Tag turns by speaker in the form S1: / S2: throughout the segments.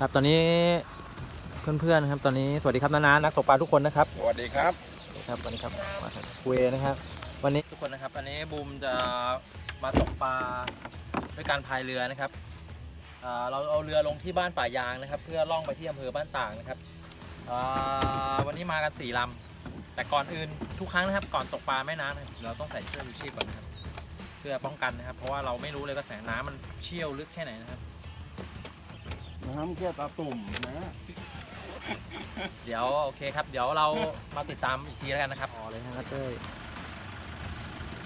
S1: ครับตอนนี้เพื่อนๆนะครับตอนนี้สวัสดีครับนานานักตกปลาทุกคนนะครับ
S2: สวัสดีครับ
S1: ครับวันนี้ครับมาจากคุยนะครับ วันนี้ทุกคนนะครับวันนี้บูมจะมาตกปลาด้วยการพายเรือนะครับอ่าเราเอาเรือลงที่บ้านป่ายางนะครับ เพื่อล่องไปที่อำเภอบ้านต่างนะครับอ่าวันนี้มากันสี่ลำแต่ก่อนอื่นทุกครั้งนะครับ ก่อนตกปลาแม่น้ำนะครับเราต้องใส่เสื้อชูชีพก่อนนะครับ เพื่อป้องกันนะครับ เพราะว่าเราไม่รู้เลยกระแสน้ำมันเชี่ยวลึกแค่ไหนนะครับ
S2: น้ำแค่ตาตุ่มนะ
S1: เดี๋ยวโอเคครับ เดี๋ยวเรามาติดตามอีกทีแล้วกันนะครับอ๋อเลยนะครับเต้ย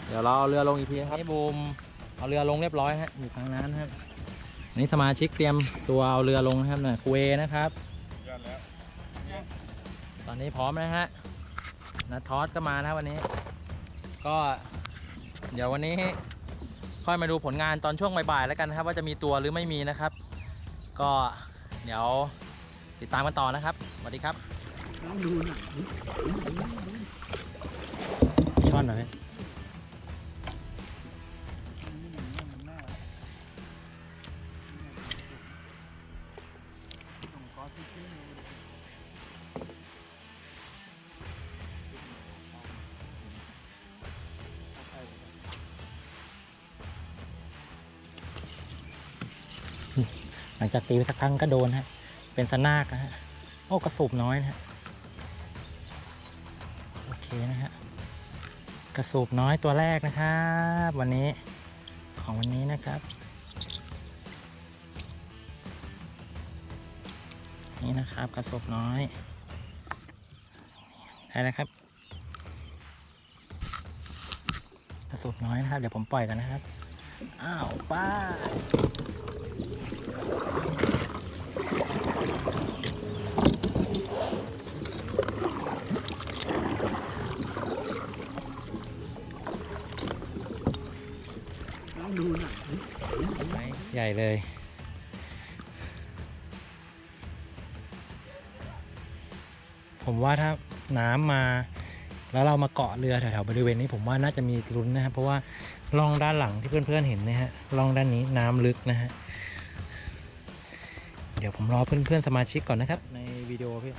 S1: เดี๋ยวเราเอาเรือลงอีกทีนะครับนี่บูมเอาเรือลงเรียบร้อยฮะอยู่ทางนั้นครับอันนี่สมาชิกเตรียมตัวเอาเรือลงนะครับนะคุยนะครับ
S2: ยอดแล้ว
S1: ตอนนี้พร้อมนะฮะนัททอสก็มานะวันนี้ ก็ เดี๋ยววันนี้ค่อยมาดูผลงานตอนช่วงบ่ายๆแล้วกันนะครับ ว่าจะมีตัวหรือไม่มีนะครับ ก็เดี๋ยวติดตามกันต่อนะครับสวัสดีครับ
S2: ดูหน่อย
S1: ช่อนหน่อย หลังจากตีไปสักครั้งก็โดนฮะ เป็นสนากนะฮะ โอ้กระสูบน้อยนะฮะ โอเคนะฮะ กระสูบน้อยตัวแรกนะครับ วันนี้ของวันนี้นะครับ นี่นะครับกระสูบน้อย ได้แล้วครับ กระสูบน้อยนะครับ เดี๋ยวผมปล่อยกันนะครับ อ้าวป้า เลย ผมว่าถ้าน้ำมาแล้วเรามาเกาะเรือแถวๆบริเวณนี้ผมว่าน่าจะมีลุ้นนะครับเพราะว่าล่องด้านหลังที่เพื่อนๆเห็นนะฮะล่องด้านนี้น้ำลึกนะฮะเดี๋ยวผมรอเพื่อนๆสมาชิกก่อนนะครับ ในวิดีโอพี่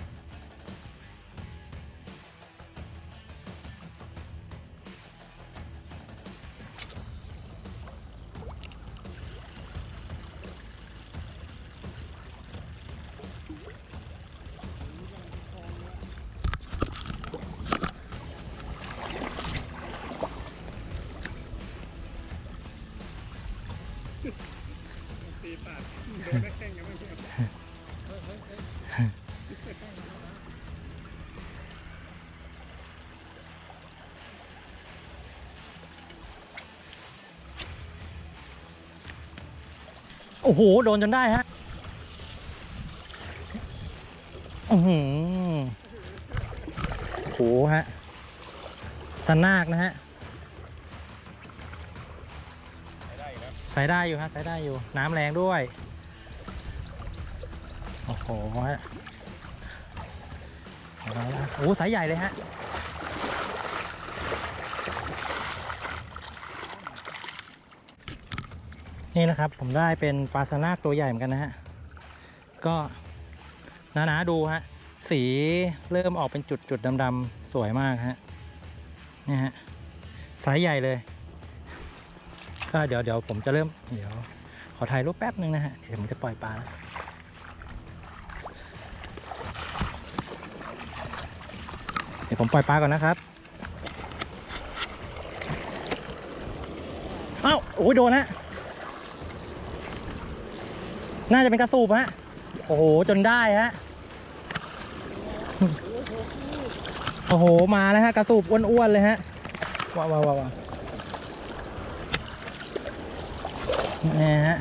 S2: โอ้
S1: โห โดนจนได้ฮะอือหือโอ้โหฮะสนากนะฮะ
S2: ได้ครับ
S1: ใส่ได้อยู่ฮะใส่ได้อยู่ น้ำแรงด้วย โอ้โหฮะเอาละโอ้โหสายใหญ่เลยฮะ นี่นะครับผมได้เป็นปลาสนากตัวใหญ่เหมือนกันนะฮะ ก็นานาดูฮะ สีเริ่มออกเป็นจุดๆดำๆสวยมากฮะนี่ฮะสายใหญ่เลย ก็เดี๋ยวเดี๋ยวผมจะเริ่มเดี๋ยว ขอถ่ายรูปแป๊บนึงนะฮะเดี๋ยวผมจะปล่อยปลาแล้วเดี๋ยวผมปล่อยปลาก่อนนะครับเอ้าโอ้ยโดนฮะ น่าจะเป็นกระสูบฮะ โอ้โห จนได้ฮะ โอ้โห มาแล้วฮะ กระสูบอ้วนๆเลยฮะ ว้าวว้าวว้าวนี่ฮะ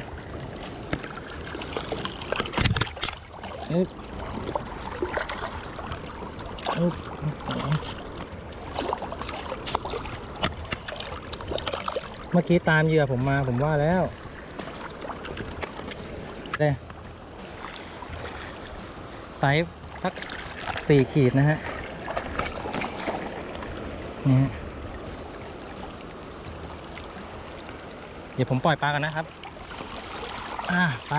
S1: อึ๊บอึ๊บเมื่อกี้ตามเหยื่อผมมาผมว่าแล้ว เลยไซส์สักสี่ขีดนะฮะนี่เดี๋ยวผมปล่อยปลากันนะครับ อ่าไป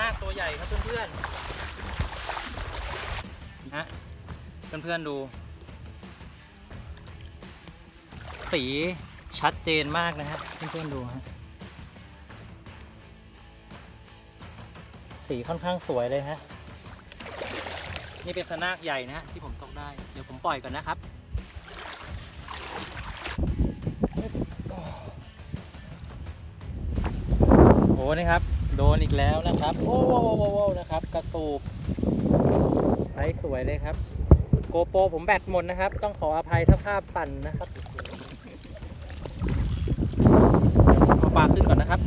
S1: นาคตัวใหญ่ครับเพื่อนๆฮะเพื่อนๆดู สีชัดเจนมากนะฮะเพื่อนๆดูฮะสีค่อนข้างสวยเลยฮะนี่เป็นสนากใหญ่นะฮะที่ผมตกได้ เดี๋ยวผมปล่อยก่อนนะครับโอ้นี่ครับ โดนอีกแล้วนะครับ โอ้โหโว้โว้นะครับ กระสูบไซส์สวยเลยครับ โกโปรผมแบตหมดนะครับ ต้องขออภัยถ้าภาพสั่นนะครับเอาปลาขึ้นก่อนนะครับ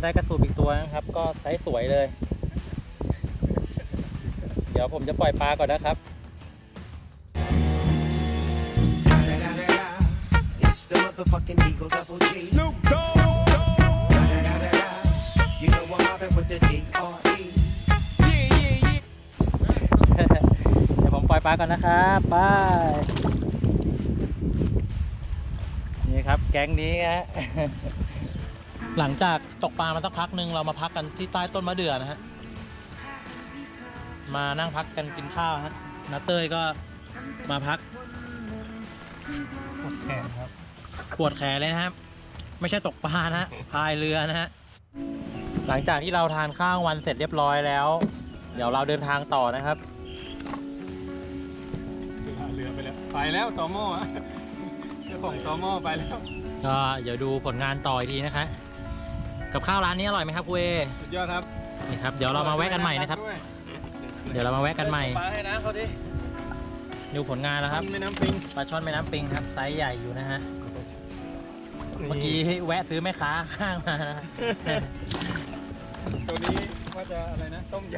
S1: ได้กระสูบอีกตัวนะครับ ก็ไซส์สวยเลย เดี๋ยวผมจะปล่อยปลาก่อนนะครับ
S3: It's the motherfucking Eagle Double G. Snoop Dogg. You know I'm mobbing with the D.R.E.
S1: เดี๋ยวผมปล่อยปลาก่อนนะครับไปนี่ครับแก๊งนี้ฮะ หลังจากตกปลามาสักพักหนึ่งเรามาพักกันที่ใต้ต้นมะเดื่อนะฮะ มานั่งพักกันกินข้าวฮะนาเต้ยก็มาพัก
S2: แขนครับ
S1: ปวดแขนเลยนะครับ ไม่ใช่ตกปลานะฮะพายเรือนะฮะ หลังจากที่เราทานข้าววันเสร็จเรียบร้อยแล้ว เดี๋ยวเราเดินทางต่อนะครับ
S2: คือหาเรือไปแล้วไปแล้วตอหม้ออะเจ้าของตอหม้อไปแล้ว
S1: ก็เดี๋ยวดูผลงานต่ออีกทีนะคะ กับข้าวร้านนี้อร่อยไหมครับคุเอ
S2: สุดยอดครับ
S1: นี่ครับ เดี๋ยวเรามาแวะกันใหม่นะครับ
S2: ด้วย
S1: เดี๋ยวเรามาแวะกันใหม่
S2: ปลาให้นะเขาดิ
S1: ดูผลงานแล้วครับ
S2: แม่น้ำปิง
S1: ปลาช่อนแม่น้ำปิงครับไซส์ใหญ่อยู่นะฮะเมื่อกี้แวะซื้อแม่ค้าข้างมานะฮะ
S2: ตัวนี้ว่าจะอะไรนะ ต้มย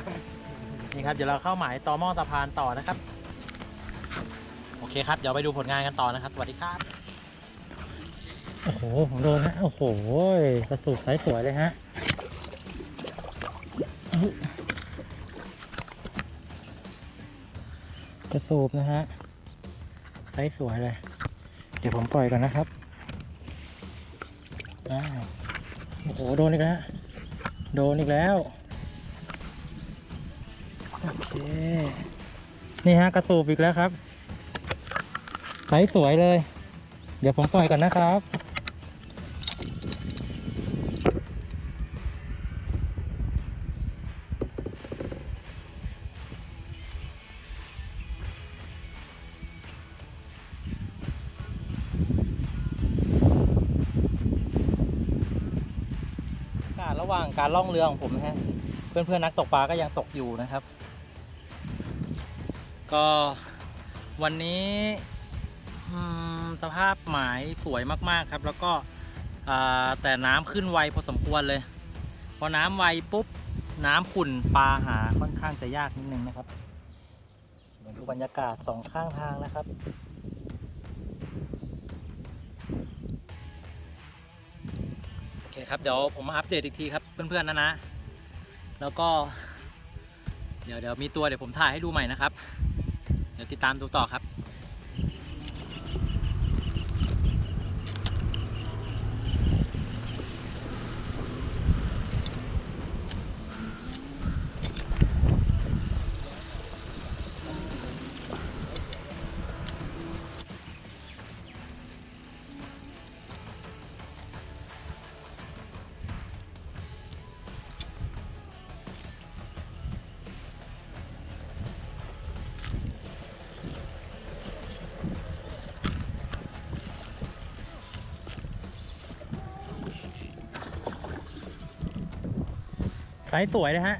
S1: นี่ครับเดี๋ยวเราเข้าหมายต่อหม้อสะพานต่อนะครับ โอเคครับ เดี๋ยวไปดูผลงานกันต่อนะครับ สวัสดีครับ โอ้โหผมโดนฮะ โอ้โหกระสุกไซส์สวยเลยฮะกระสูบนะฮะไซส์สวยเลย เดี๋ยวผมปล่อยก่อนนะครับอ้าวโอ้โห โดนอีกแล้ว โดนอีกแล้ว โอเค นี่ฮะกระสูบอีกแล้วครับไซส์สวยเลย เดี๋ยวผมปล่อยก่อนนะครับ การล่องเรือของผมนะฮะเพื่อนๆนักตกปลาก็ยังตกอยู่นะครับ ก็วันนี้สภาพหมายสวยมากๆครับ แล้วก็แต่น้ำขึ้นไวพอสมควรเลย พอน้ำไวปุ๊บน้ำขุ่นปลาหาค่อนข้างจะยากนิดนึงนะครับเดี๋ยวดูบรรยากาศสองข้างทางนะครับ อเคครับ เดี๋ยวผมมาอัปเดตอีกทีครับ เพื่อนๆนะนะ แล้วก็ เดี๋ยวเดี๋ยวมีตัวเดี๋ยวผมถ่ายให้ดูใหม่นะครับ เดี๋ยวติดตามดูต่อครับ ไซส์สวยเลยฮะ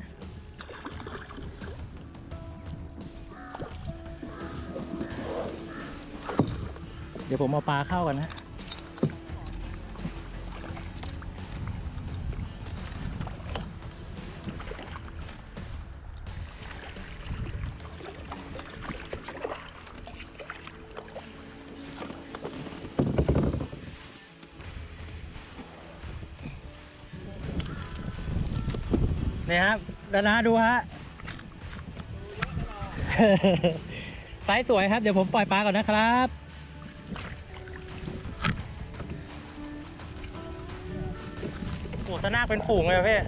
S1: เดี๋ยวผมเอาปลาเข้ากันนะ นี่ครับดานาดูฮะ ไซส์สวยครับ เดี๋ยวผมปล่อยปลาก่อนนะครับ โอ้สนาเป็นฝูงเลยอะพี่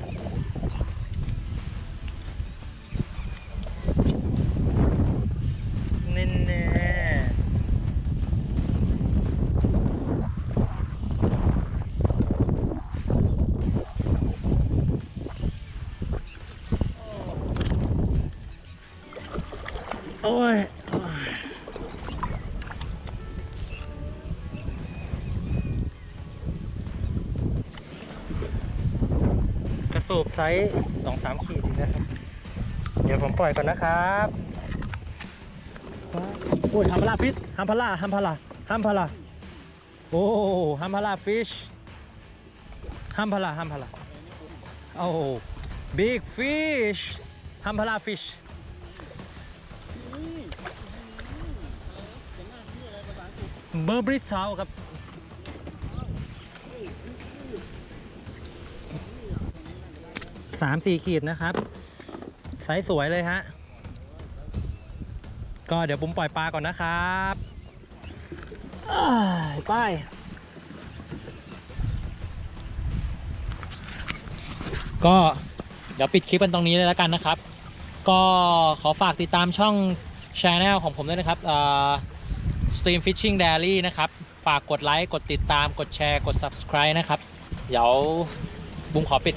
S1: สูบไซส์สองสามขีดอีกนะครับ เดี๋ยวผมปล่อยก่อนนะครับโอ้ยฮัมพาราฟิชฮัมพาราฮัมพาราฮัมพาราโอ้ฮัมพาราฟิชฮัมพาราฮัมพาราโอ้บิ๊กฟิชฮัมพาราฟิชเบอร์บริสเซาครับ สามสี่ขีดนะครับไซส์สวยเลยฮะ ก็เดี๋ยวผมปล่อยปลาก่อนนะครับป้ายก็เดี๋ยวปิดคลิปกันตรงนี้เลยแล้วกันนะครับ ก็ขอฝากติดตามช่องช anel ของผมด้วยนะครับเอ่อ Stream Fishing Diary นะครับ ฝากกดไลค์ กดติดตาม กดแชร์ กด subscribe นะครับ เดี๋ยวบุ้มขอปิด